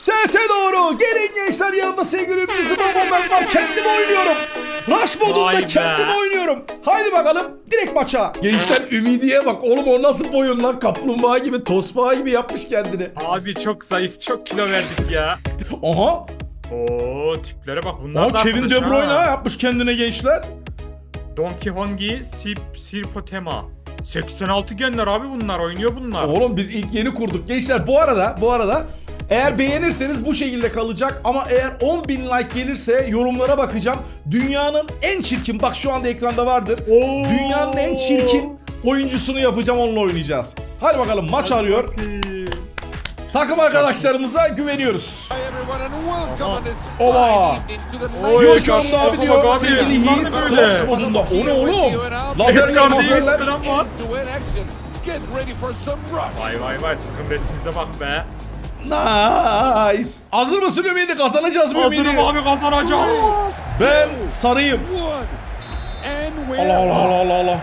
Sese doğru. Gelin gençler yanımda sevgili Ümit Babam ben. Kendim oynuyorum. Rush modunda kendim oynuyorum. Haydi bakalım direkt maça. Gençler Ümidi'ye bak. Oğlum o nasıl boyun lan? Kaplumbağa gibi, tosbağa gibi yapmış kendini. Abi çok zayıf, çok kilo verdik ya. Aha. Oo tiplere bak bunlar Aa, da Kevin De Bruyne ha. yapmış kendine gençler. Donkey Hongi, Sip, Sirpotema. 86 genler abi bunlar, oynuyor bunlar. Oğlum biz ilk yeni kurduk. Gençler bu arada bu arada eğer beğenirseniz bu şekilde kalacak ama eğer 10.000 like gelirse yorumlara bakacağım. Dünyanın en çirkin bak şu anda ekranda vardır. Oo. Dünyanın en çirkin oyuncusunu yapacağım onunla oynayacağız. Hadi bakalım maç arıyor. Takım arkadaşlarımıza güveniyoruz. Oba. De abi diyor abi, sevgili Yiğit. Klops modunda. O ne oğlum? Lazerler rush. Vay vay vay takım resmimize bak be. Nice. Hazır mısın Ümidi? Kazanacağız mı Ümidi? Hazırım abi kazanacağız. Ben sarıyım. Allah Allah Allah Allah Allah.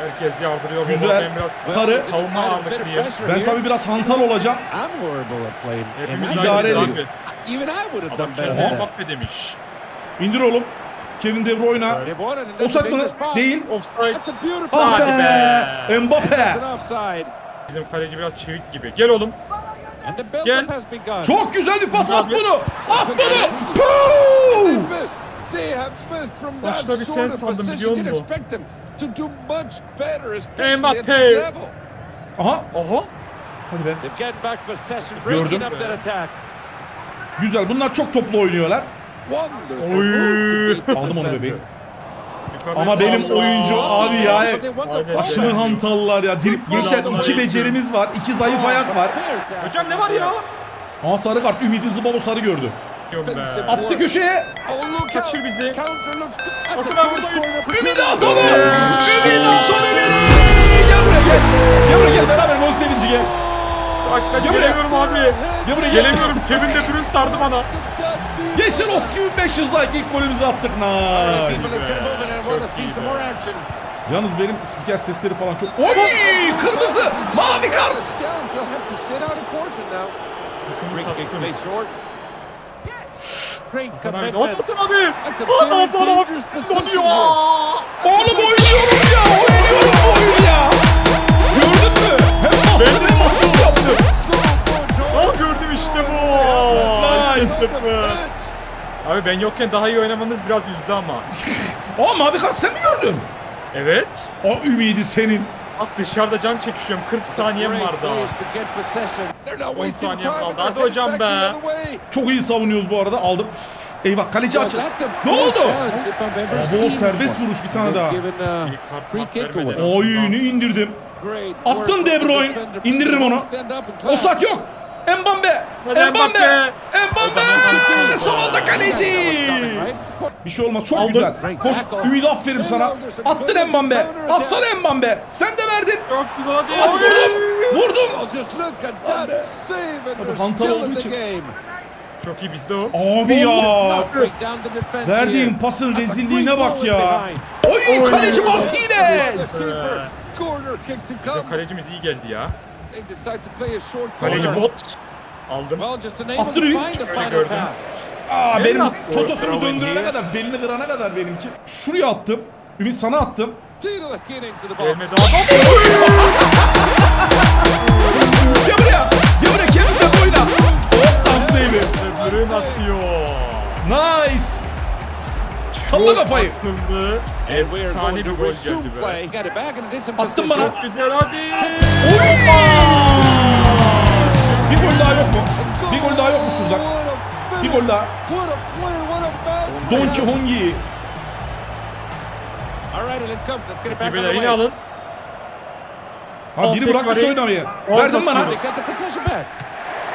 Herkes yardırıyor. Güzel. Ben biraz Sarı. savunma ağırlıklıyım. Ben tabi biraz hantal olacağım. Hepimiz İdare have Adam done better kendine than that. Mbappe demiş. İndir oğlum. Kevin De Bruyne. Offside mı? Değil. Offside. Ah Hadi be. Mbappe. Bizim kaleci biraz çevik gibi. Gel oğlum. Gel. Çok güzel bir pas at bunu. At bunu. Puu! missed. They have missed from that Başta bir sen sandım, biliyor musun? Mbappe. Aha. Oha. Hadi be. Gördüm. Güzel. Bunlar çok toplu oynuyorlar. Oy. Aldım onu bebeğim. Ama benim oyuncu abi ya. Aşırı hantallar ya. Dirip gençler iki becerimiz var. iki zayıf ayak var. Hocam ne var ya? Aa sarı kart. Ümidi Zıbabo sarı gördü. Attı köşeye. Kaçır bizi. A abi, buradayım. Ümidi at onu. Ümidi at onu Ümidi. Gel buraya gel. Gel buraya gel. Beraber gol sevinci gel. Bak Gel buraya. gelemiyorum abi. Gel buraya gel. Gelemiyorum. Kevin de Bruyne sardı bana. Gençler 500 like ilk golümüzü attık. Nice. Yalnız benim spiker sesleri falan çok... Oy! Kırmızı! Mavi kart! Hasan abi. commitment. Hasan abi. Donuyor. Oğlum oynuyorum ya! Oynuyorum bu oyunu ya! Gördün mü? Hem bastım hem asist George. Aa gördüm işte bu. Nice. Abi ben yokken daha iyi oynamanız biraz üzdü ama. Aa mavi kart sen mi gördün? Evet. O ümidi senin. Bak dışarıda can çekişiyorum. 40 saniyem var daha. place to get possession. They're not 10 wasting saniye time. kaldı. Hadi hocam be. Çok iyi savunuyoruz bu arada. Aldım. Eyvah kaleci Well, açı. that's a Ne oldu? seen serbest vuruş bir tane daha. Away. Oyunu indirdim. Work De Bruyne. İndiririm onu. Clap. Osat yok. Mbambe. Mbambe. Mbambe. Son anda kaleci. Bir şey olmaz. Çok Aldın. güzel. Koş. Ümit aferin sana. Attın Mbambe. Atsana Mbambe. Sen de verdin. Çok güzel. At vurdum. Vurdum. Tabii hantal olduğu için. Çok iyi bizde o. Abi ya. Verdiğin pasın rezilliğine bak ya. Oy kaleci. Martinez. Kalecimiz iyi geldi ya. They decide to play a short Kaleci corner. bot. Aldım. The Öyle gördüm. Aa benim attı. totosunu döndürene kadar, belini kırana kadar benimki. Şuraya attım. Ümit sana attım. Gelmedi. Gel buraya. Gel buraya Kevin de boyla. Hop dans atıyor. Nice. Salla kafayı. Atıldı. And we are Efsane going bir to gol geldi be. Attın bana. Çok güzel hadi. Oy! Bir gol daha yok mu? Bir gol daha yok mu şuradan? Bir gol daha. What a play, what a match. Donkey Hongi. All right, let's go. Let's get it back on Bibeler the yine alın. Ha biri bırakmış oynamayı. Verdin bana.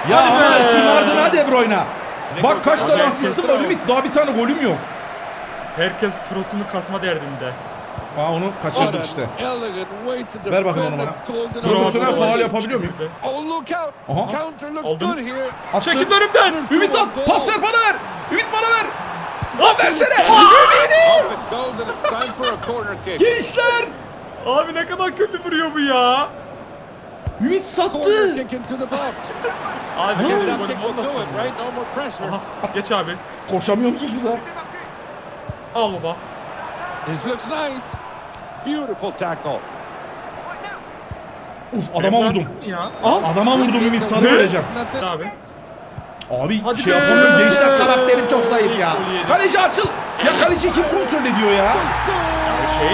Ya Hadi ama şımardın ha De Bruyne. Bak kaç tane asistim var Ümit. Daha bir tane golüm yok. Herkes prosunu kasma derdinde. Aa onu kaçırdık işte. Ver bakın onu bana. Prosuna faal yapabiliyor muyum? Aha. Aldım. Attı. Çekil önümden. Ümit at. Pas ver bana ver. Ümit bana ver. Lan versene. Ümit'i. Gençler. Abi ne kadar kötü vuruyor bu ya. Ümit sattı. abi kesin golüm olmasın. Geç abi. Koşamıyorum ki kıza. Al baba. This looks nice. Beautiful tackle. Uf adama vurdum. Ya. Al. Adama vurdum Ümit sana öleceğim. Abi. Abi Hadi şey be. yapamıyorum. Gençler karakterim çok zayıf ya. Kaleci açıl. Ya kaleci kim kontrol ediyor ya? Yani şey,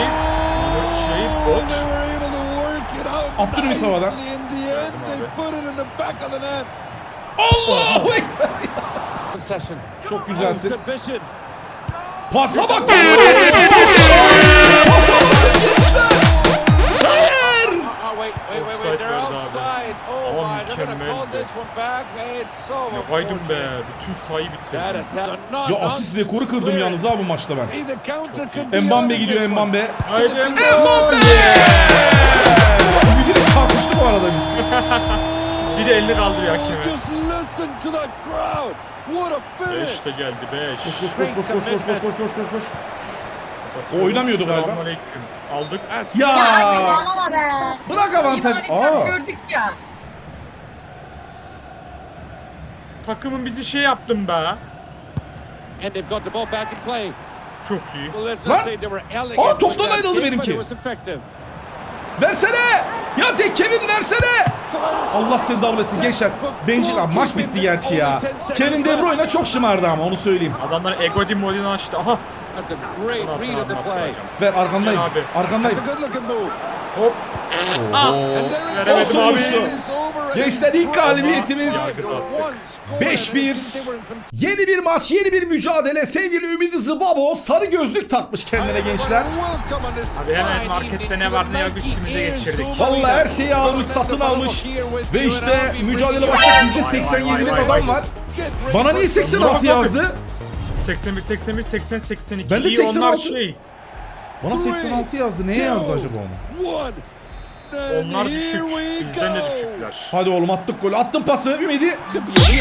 şey, bot. Abdülhamit havada. Allahu Ekber. Çok güzelsin. Pasa bak pasa. Pasa bak gençler. Hayır. Aman mükemmel be. Ya Aydın be bütün sayı bitirdi. Ya asist rekoru kırdım yalnız ha bu maçta ben. Mbambe gidiyor Mbambe. Haydi Mbambe. Bir direkt çarpıştı bu arada biz. bir de elini kaldırıyor hakeme. Just. What a finish. Beş de geldi beş. Koş koş koş koş koş koş koş koş koş koş. O oynamıyordu galiba. Selamünaleyküm. Aldık. Ya be. bırak avantaj. Aa. gördük ya. Takımın bizi şey yaptın be. And they've got the ball back in play. Çok iyi. Lan! Aa, toptan that ayrıldı benimki. Versene. Ya de Kevin versene. Allah seni davlasın gençler. Bencil abi maç bitti gerçi ya. Kevin De Bruyne çok şımardı ama onu söyleyeyim. Adamlar ego di modini açtı. Aha. Ver arkandayım. Arkandayım. Hop. Ah. Olsun uçtu. Gençler ilk galibiyetimiz. Yargıda. One score. 5-1. And they were in control. Yeni bir maç, yeni bir mücadele. Sevgili Ümidi Zıbabo sarı gözlük takmış kendine gençler. Abi hemen markette ne var ne yok üstümüze geçirdik. Vallahi her şeyi almış, satın almış. Ve işte mücadele başlayacak. Bizde Vay, vay, 87'lik vay, adam var. Bana niye 86 yazdı? 81, 81, 80, 82. Ben de İyi, onlar 86. şey. Bana 86 yazdı. Neye yazdı acaba onu? Onlar düşük. Bizden de düşükler. Hadi oğlüm attık golü. Attın pası. Ümidi. Ümidi!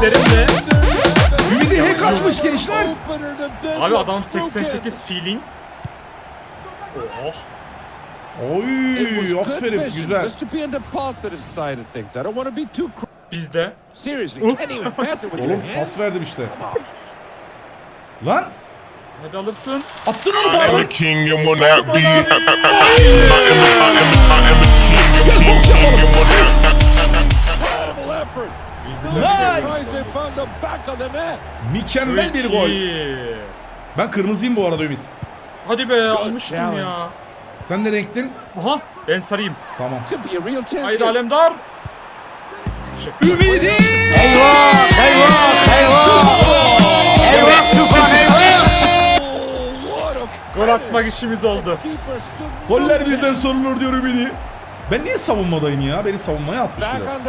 Gözlüklerimle. Ümidi he kaçmış gençler. Abi adam 88 feeling. Oha. Oy, aferin güzel. Bizde. Oğlum pas verdim işte. Lan Hadi alırsın. attın onu I am a bari. king and will not be. I am, I am, I am a king and king, king and will not. Incredible effort. Nice. Guys, they found the back of the net. Mükemmel bir gol. İyi. Ben kırmızıyım bu arada Ümit. Hadi be almıştım ya. Sen de renktin? Aha ben sarayım. Tamam. Could be a real chance Haydi here. Alemdar. Ümidi! What atmak işimiz oldu. Goller bizden sorulur diyor Ümidi. Ben niye savunmadayım ya? Beni savunmaya atmış back biraz.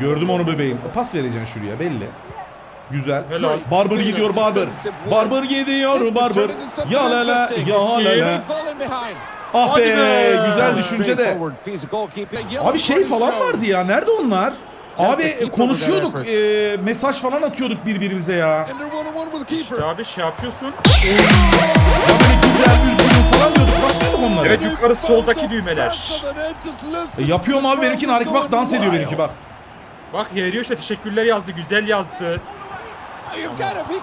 Gördüm onu bebeğim. Pas vereceksin şuraya belli. Güzel. Helal. Barber gidiyor Barber. Barber gidiyor Barber. Ya la la ya la la. Ah be güzel düşünce de. Abi şey falan vardı ya. Nerede onlar? Abi konuşuyorduk. e, mesaj falan atıyorduk birbirimize ya. İşte abi şey yapıyorsun. Ya böyle güzel üzgünüm falan diyorduk. Bastıyorduk onları. Evet yukarı soldaki düğmeler. E, yapıyorum abi benimkini harika bak dans ediyor benimki bak. Bak yeriyor işte teşekkürler yazdı. Güzel yazdı.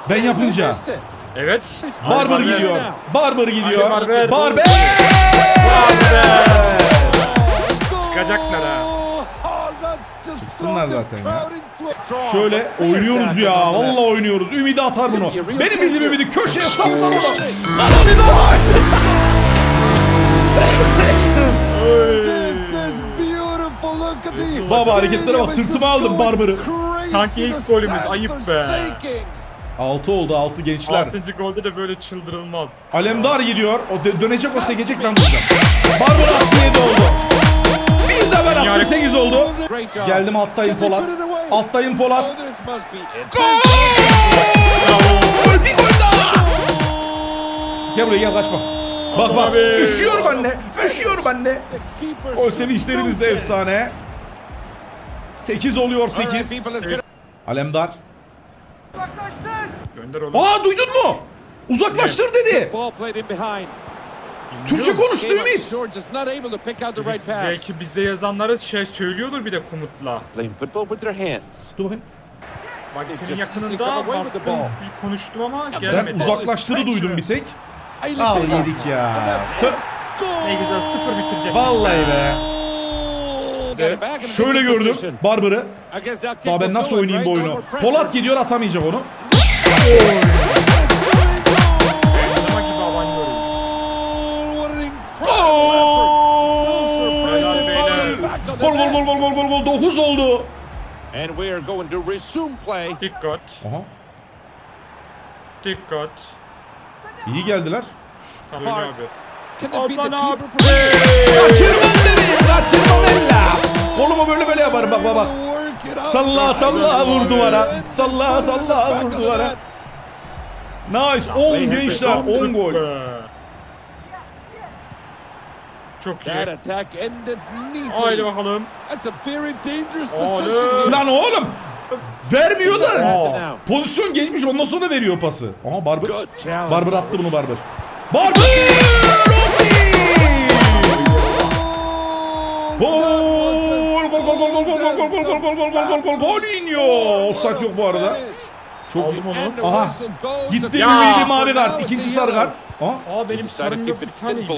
Ben yapınca. Evet. Barber gidiyor. Barber gidiyor. Hadi Barber. Barber. Çıkacaklar ha. Çıksınlar zaten ya. Şöyle oynuyoruz ya. Vallahi oynuyoruz. Ümidi atar bunu. Benim bildiğim Ümidi köşeye saplar bunu. Lan lan. Baba hareketlere bak, sırtıma aldım Barber'ı. Sanki ilk golümüz, ayıp be. 6 oldu 6 gençler. Altıncı golde de böyle çıldırılmaz. Alemdar gidiyor. O dö- dönecek o sekecek ben vuracağım. Barber attı 7 oldu. Ben attım Yani- 8 oldu. Geldim alttayım Polat. Alttayım Polat. Gol! Bir gol daha. Gel buraya gel kaçma. Bak bak Abi. üşüyorum anne. Üşüyorum anne. Gol sevinçlerimiz de efsane. 8 oluyor 8. Alemdar. Gönder oğlum. Aa duydun mu? Uzaklaştır dedi. Türkçe konuştu Ümit. Belki bizde yazanlara şey söylüyordur bir de komutla. Playing football with their hands. Doğru. Bak senin yakınında bastım bir konuştum ama gelmedi. Ben uzaklaştırı duydum bir tek. Al yedik ya. Ne güzel sıfır bitirecek. Vallahi be. Şöyle gördüm Barbar'ı. Daha ben nasıl oynayayım bu oyunu? Polat gidiyor atamayacak onu. Gol gol gol gol gol gol gol 9 oldu. And we are going to resume play. Dikkat. Aha. Dikkat. İyi geldiler. Söyle abi. Hasan abi. Kaçırmam beni. Kaçırmam ella. Kolumu böyle böyle yaparım bak bak bak. Salla salla vur duvara. Salla salla vur duvara. Nice 10 gençler 10 gol. Çok That iyi. attack ended Haydi bakalım. That's a very dangerous Oğlum. Lan oğlum. Vermiyor da. Pozisyon geçmiş ondan sonra veriyor pası. Aha Barber. Barber attı bunu Barber. Barber! Gol! Gol gol gol gol gol gol gol gol gol gol gol gol gol gol gol iniyor. Offside yok bu arada. Çok iyi. Aldım onu. Aha. Gitti Ya. Ümidi mavi kart. ikinci sarı kart. Aha. Aa benim sarım yok bir simple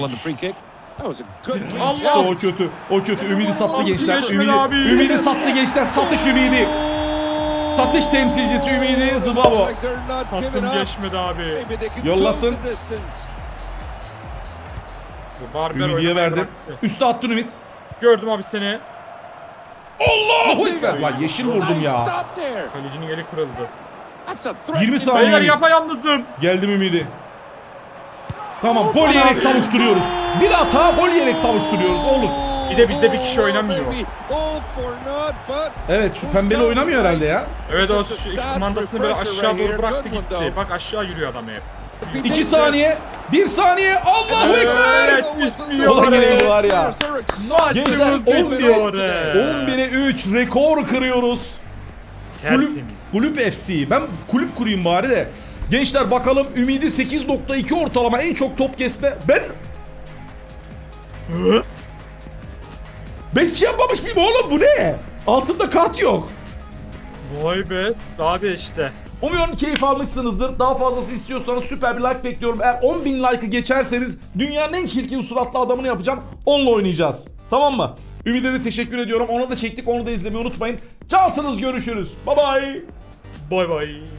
işte o kötü. O kötü. Ümidi sattı gençler. Ümidi, ümidi sattı gençler. Satış ümidi. Satış temsilcisi ümidi Zıbabo. Pasım geçmedi abi. Yollasın. Ümidi'ye verdim. Üste attın Ümit. Gördüm abi seni. Allah Allahu Ekber. Lan yeşil vurdum ya. Kalecinin eli kırıldı. 20 saniye Beyler Ümit. yapayalnızım. Geldim Ümidi. Tamam gol yiyerek savuşturuyoruz. Bir hata gol yiyerek savuşturuyoruz. Olur. Bir de bizde bir kişi oynamıyor. Evet şu pembeli oynamıyor herhalde ya. Evet o şu kumandasını böyle aşağı doğru bıraktı gitti. Bak aşağı yürüyor adam hep. 2 saniye. 1 saniye. Allahu Ekber. Evet bitmiyor. Ulan yine var ya. Gençler, bitmiyor. 11'e 3 rekor kırıyoruz. Kulüp, kulüp FC. Ben kulüp kurayım bari de. Gençler bakalım Ümidi 8.2 ortalama en çok top kesme. Ben... Ben hiçbir şey yapmamış mıyım oğlum bu ne? Altında kart yok. Vay be. Abi işte. Umuyorum keyif almışsınızdır. Daha fazlası istiyorsanız süper bir like bekliyorum. Eğer 10.000 like'ı geçerseniz dünyanın en çirkin suratlı adamını yapacağım. Onunla oynayacağız. Tamam mı? Ümit'e de teşekkür ediyorum. Ona da çektik. Onu da izlemeyi unutmayın. Cansınız görüşürüz. Bye bye. Bay bay.